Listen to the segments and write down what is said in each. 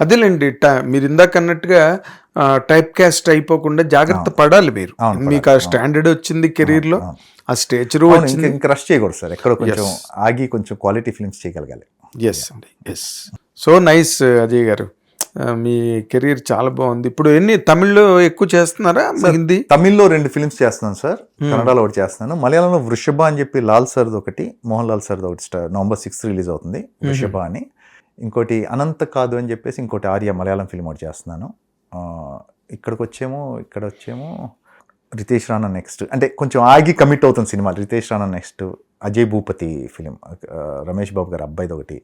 అదేలేండి మీరు ఇందాక అన్నట్టుగా టైప్ కాస్ట్ అయిపోకుండా జాగ్రత్త పడాలి మీరు. మీకు ఆ స్టాండర్డ్ వచ్చింది కెరీర్లో ఆ స్టేచర్ వచ్చింది. ఇంకా ఇంకా రష్ చేయకూడదు సార్. ఎక్కడ కొంచెం ఆగి కొంచెం క్వాలిటీ ఫిల్మ్స్ చేయగలగాలి. ఎస్ అండి. Yes so nice Ajay garu. మీ కెరీర్ చాలా బాగుంది. ఇప్పుడు ఎన్ని తమిళ్ళో ఎక్కువ చేస్తున్నారా? హిందీ? తమిళ్ళో రెండు ఫిల్మ్స్ చేస్తున్నాను సార్. కన్నడలో ఒకటి చేస్తున్నాను. మలయాళంలో వృషభ అని చెప్పి లాల్ సర్ది ఒకటి మోహన్ లాల్ సర్ది ఒకటి నవంబర్ సిక్స్త్ రిలీజ్ అవుతుంది. వృషభ అని. ఇంకోటి అనంత కాదు అని చెప్పేసి ఇంకోటి ఆర్య మలయాళం ఫిల్మ్ ఒకటి చేస్తున్నాను. ఇక్కడికి వచ్చేమో ఇక్కడ వచ్చేమో రితేష్ రాణా నెక్స్ట్ అంటే కొంచెం ఆగి కమిట్ అవుతుంది cinema. Ritesh Rana next Ajay Bhupathi film Ramesh Babu గారు అబ్బాయిది ఒకటి.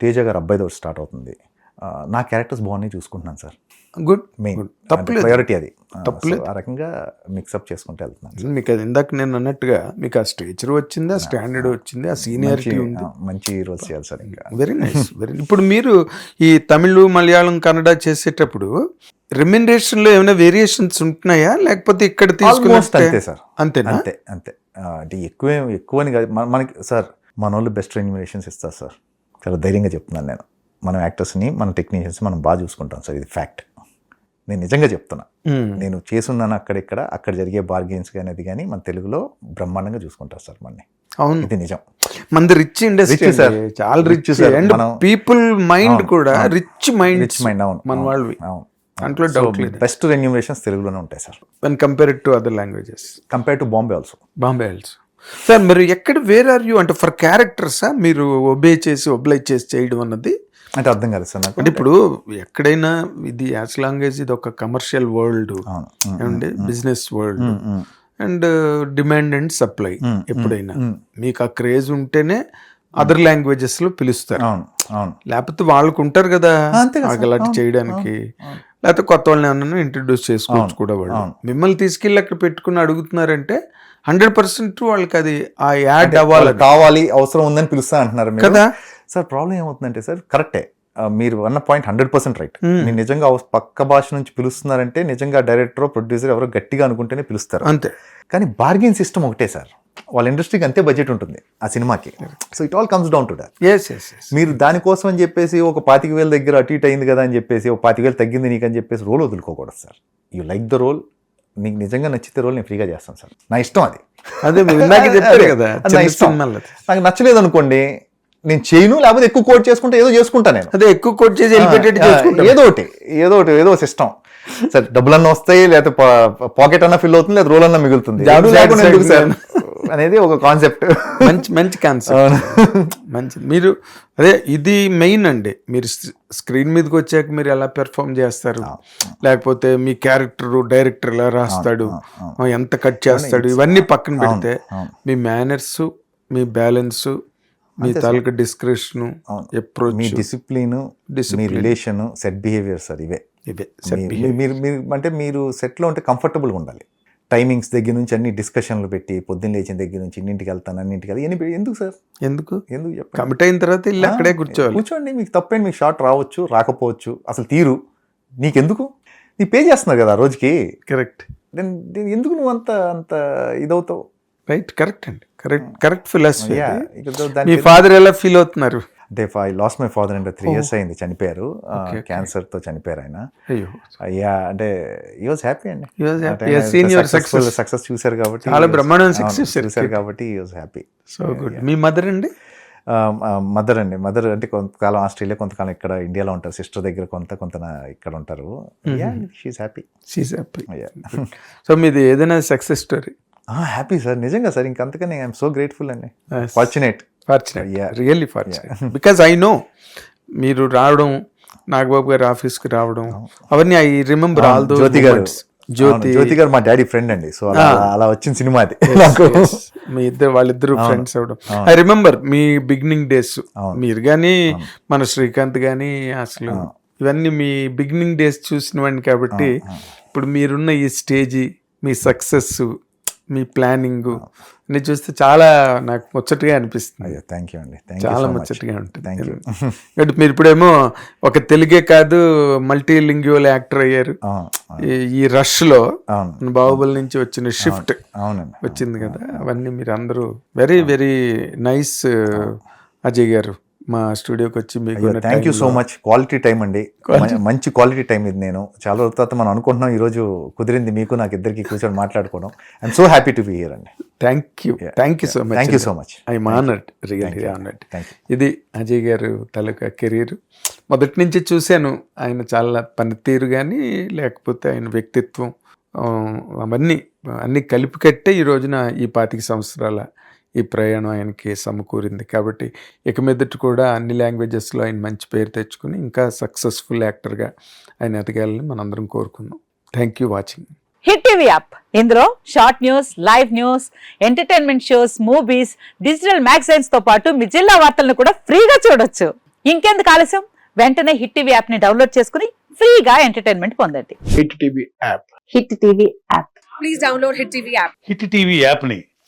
తేజ గారు అబ్బాయిది ఒకటి స్టార్ట్ అవుతుంది. నా క్యారెక్టర్స్ బాగున్నాయి చూసుకుంటున్నాను సార్. గుడ్ మెయిన్ తప్పులేదు. ప్రయారిటీ అది. తప్పులేదు. ఆ రకంగా మిక్సప్ చేసుకుంటూ వెళ్తున్నాను మీకు అది ఇందాక నేను అన్నట్టుగా మీకు ఆ స్టేచర్ వచ్చింది ఆ స్టాండర్డ్ వచ్చింది ఆ సీనియారిటీ మంచి- ఉంది. మంచి రోల్స్ చేయాలి సార్ ఇంకా. వెరీ నైస్ వెరీ ఇప్పుడు మీరు ఈ తమిళ్ మలయాళం కన్నడ చేసేటప్పుడు రెమ్యునరేషన్లో ఏమైనా వేరియేషన్స్ ఉంటున్నాయా? లేకపోతే ఇక్కడ అంతే సార్. అంతే అంతే. ఆ, అంటే ఎక్కువ ఎక్కువని కాదు. మన- మనకి సార్ మన వాళ్ళు బెస్ట్ రెన్యుమినేషన్స్ ఇస్తారు సార్. చాలా ధైర్యంగా చెప్తున్నాను నేను. మనం యాక్టర్స్ని మన టెక్నీషియన్స్ మనం బాగా చూసుకుంటాం సార్. ఇది ఫ్యాక్ట్. నేను నిజంగా చెప్తున్నా. నేను చేసున్నాను అక్కడిక్కడ అక్కడ జరిగే బార్గెన్స్ కానీ అది కానీ మన తెలుగులో బ్రహ్మాండంగా చూసుకుంటారు సార్ మనని. అవును. ఇది నిజం. మంది రిచ్ ఇండస్ట్రీ sir. చాలా రిచ్ sir. అండ్ మనం- పీపుల్ మైండ్ కూడా. రిచ్ మైండ్ రిచ్ మైండ్ అవును. మన వాళ్ళవి. అవును. దాంట్లో డౌట్ లేదు. బెస్ట్ రెన్యూమరేషన్స్ తెలుగులోనే ఉంటాయి sir. When compare to other languages compare to Bombay also Bombay also sir మీరు ఎక్కడ వేర్ ఆర్ యూ అంటే ఫర్ క్యారెక్టర్సా మీరు ఒబే చేసి ఒబ్లైజ్ చేసి చేయడం అన్నది అంటే అర్థం కాదు సార్ నాకు. అంటే ఇప్పుడు ఎక్కడైనా ఇది యాజ్ లాంగ్ ఏజ్ ఇది ఒక కమర్షియల్ వరల్డ్ ఏమండి business world. And demand and supply ఎప్పుడైనా. మీకు ఆ క్రేజ్ ఉంటేనే అదర్ లాంగ్వేజెస్లో పిలుస్తారు. అవును అవును. లేకపోతే వాళ్ళకు ఉంటారు కదా. అలాంటి చేయడానికి. లేకపోతే కొత్త వాళ్ళని ఏమన్నా ఇంట్రడ్యూస్ చేసుకోవచ్చు కూడా వాళ్ళు. మిమ్మల్ని తీసుకెళ్ళి అక్కడ పెట్టుకుని అడుగుతున్నారంటే హండ్రెడ్ పర్సెంట్ వాళ్ళకి అది ఆ యాడ్ అవ్వాలి కావాలి అవసరం ఉందని పిలుస్తా అంటున్నారు కదా? సార్ ప్రాబ్లం ఏమవుతుందంటే సార్ కరెక్టే. మీరు అన్న పాయింట్ హండ్రెడ్ పర్సెంట్ రైట్. మీరు నిజంగా పక్క భాష నుంచి పిలుస్తున్నారంటే నిజంగా డైరెక్టర్ ప్రొడ్యూసర్ ఎవరో గట్టిగా అనుకుంటేనే పిలుస్తారు. అంతే. కానీ బార్గెన్ సిస్టమ్ ఒకటే సార్. వాళ్ళ ఇండస్ట్రీకి అంతే బడ్జెట్ ఉంటుంది ఆ సినిమాకి. So it all comes down to that yes yes yes మీరు దానికోసం అని చెప్పేసి ఒక పాతిక వేల దగ్గర అటు ఇటు అయింది కదా అని చెప్పేసి ఒక పాతిక వేలు తగ్గింది నీకు అని చెప్పేసి role వదులుకోకూడదు sir. You like the role నీకు నిజంగా నచ్చితే రోల్ నేను ఫ్రీగా చేస్తాను సార్. నా ఇష్టం అది. అదే చెప్పారు కదా. సినిమాలు. నాకు నచ్చలేదు అనుకోండి నేను చేయను లేకపోతే ఎక్కువ కోట్ చేసుకుంటే ఏదో చేసుకుంటా నేను. అదే ఎక్కువ కోట్ చేసి వెళ్ళిపెట్టేట్టు ఏదో ఒకటి ఏదో ఒకటి ఏదో సిస్టమ్ సరే డబ్బులన్నా వస్తాయి లేకపోతే పాకెట్ అన్నా ఫిల్ అవుతుంది లేదా రోల్ అన్నా మిగులుతుంది. ఎందుకు సార్. అనేది ఒక కాన్సెప్ట్ మంచి మంచి కాన్సెప్ట్ మంచి మీరు అదే ఇది మెయిన్ అండి. మీరు స్క్రీన్ మీదకి వచ్చాక మీరు ఎలా పెర్ఫామ్ చేస్తారు? లేకపోతే మీ క్యారెక్టర్ డైరెక్టర్ ఎలా రాస్తాడు? ఎంత కట్ చేస్తాడు? ఇవన్నీ పక్కన పెడితే. మీ మేనర్స్ మీ బ్యాలెన్స్ మీ తాలూకా డిస్క్రిప్షన్. అప్రోచ్ మీ డిసిప్లిన్ మీ. రిలేషన్ సెట్ బిహేవియర్ సార్ ఇవే. ఇవే మీరు మీరు అంటే మీరు సెట్లో ఉంటే కంఫర్టబుల్గా ఉండాలి. టైమింగ్స్ దగ్గర నుంచి అన్ని డిస్కషన్లు పెట్టి పొద్దున్న లేచిన దగ్గర నుంచి ఇన్నింటికి వెళ్తాను అన్నింటికి వెళ్తాను ఎందుకు సార్? ఎందుకు? ఎందుకు కమిట్ అయిన తర్వాత ఇల్లు అక్కడే కూర్చోవాలి. కూర్చోండి మీకు తప్పేంటి మీకు షార్ట్ రావచ్చు రాకపోవచ్చు అసలు తీరు. నీకెందుకు? నీ పే చేస్తున్నారు కదా ఆ రోజుకి. కరెక్ట్ దెన్ దెన్ ఎందుకు నువ్వు అంత అంత ఇదవుతావు? రైట్ కరెక్ట్ అండి. కరెక్ట్ కరెక్ట్ ఫిలాసఫీ మీ ఫాదర్ ఎలా ఫీల్ అవుతున్నారు? అంటే ఐ లాస్ట్ మై ఫాదర్ అంటే త్రీ ఇయర్స్ అయింది చనిపోయారు. Okay, okay. క్యాన్సర్తో చనిపోయారు ఆయన. అయ్యో. అంటే ఈ వాజ్ హ్యాపీ అండి. Success. సక్సెస్ చూశారు కాబట్టి చాలా అవును, success చూశారు. కాబట్టి he was happy so good me mother అండి? మదర్ అండి. మదర్ అంటే కొంతకాలం ఆస్ట్రేలియా కొంతకాలం ఇక్కడ ఇండియాలో ఉంటారు. సిస్టర్ దగ్గర కొంత కొంత ఇక్కడ ఉంటారు. She's happy she's happy so మీది ఏదైనా సక్సెస్ స్టోరీ హ్యాపీ సార్ నిజంగా సార్ ఇంకంతకనే ఐఎమ్ సో గ్రేట్ఫుల్ అండి. Fortunate fortunate. Really fortunate because I know మీరు రావడం నాగబాబు గారి ఆఫీస్కి రావడం అవన్నీ I remember all those Jyothi garu. Jyothi. Jyothi గారు మా డాడీ ఫ్రెండ్ అండి. సో అలా వచ్చిన సినిమా అది. నాకు. మీ ఇద్దరు వాళ్ళిద్దరు ఫ్రెండ్స్ అవడం ఐ రిమెంబర్ మీ బిగినింగ్ డేస్ మీరు కానీ మన శ్రీకాంత్ కానీ అసలు ఇవన్నీ మీ బిగినింగ్ డేస్ చూసినవండి కాబట్టి ఇప్పుడు మీరున్న ఈ స్టేజీ మీ సక్సెస్ మీ ప్లానింగ్ అన్ని చూస్తే చాలా నాకు ముచ్చటగా అనిపిస్తుంది. అయ్యో థ్యాంక్ యూ అండి. చాలా ముచ్చటగా ఉంటుంది. థ్యాంక్ యూ మీరు ఇప్పుడేమో ఒక తెలుగే కాదు మల్టీ లింగ్యువల్ యాక్టర్ అయ్యారు. ఈ- ఈ రష్లో అవును బాహుబలి నుంచి వచ్చిన షిఫ్ట్ అవునండి. వచ్చింది కదా అవన్నీ మీరు అందరూ వెరీ వెరీ నైస్ అజయ్ గారు. మా స్టూడియోకి వచ్చి మీకు thank you so much quality time అండి. మంచి క్వాలిటీ టైం ఇది నేను. చాలా రోజుల తర్వాత మనం అనుకుంటున్నాం ఈ రోజు కుదిరింది మీకు నాకు ఇద్దరికి కూర్చొని మాట్లాడుకోవడం. I'm so happy to be here అండి. Thank you thank you so much thank you so much I honoured really honoured ఇది అజయ్ గారు తాలూకా కెరీర్. మొదటి నుంచి చూశాను ఆయన చాలా పనితీరు కానీ లేకపోతే ఆయన వ్యక్తిత్వం అవన్నీ అన్నీ కలిపి కట్టే ఈ రోజున ఈ పాతిక సంవత్సరాల ఈ ప్రయాణం ఆయనకి సమకూరింది. కాబట్టి ఇక మీదట కూడా అన్ని లాంగ్వేజెస్లో ఆయన మంచి పేరు తెచ్చుకుని ఇంకా సక్సెస్ఫుల్ యాక్టర్గా ఆయన ఎదగాలని మనందరం కోరుకుందాం. Thank you watching. Hit TV app. ఇందులో short news live news entertainment shows movies digital మ్యాగజైన్స్తో పాటు మీ జిల్లా వార్తలను కూడా ఫ్రీగా చూడొచ్చు. ఇంకెందుకు ఆలస్యం? వెంటనే హిట్ టీవీ యాప్ని డౌన్లోడ్ చేసుకుని ఫ్రీగా ఎంటర్టైన్మెంట్ పొందండి. Hit TV app. Hit TV app. Please download Hit TV app. Hit TV యాప్ని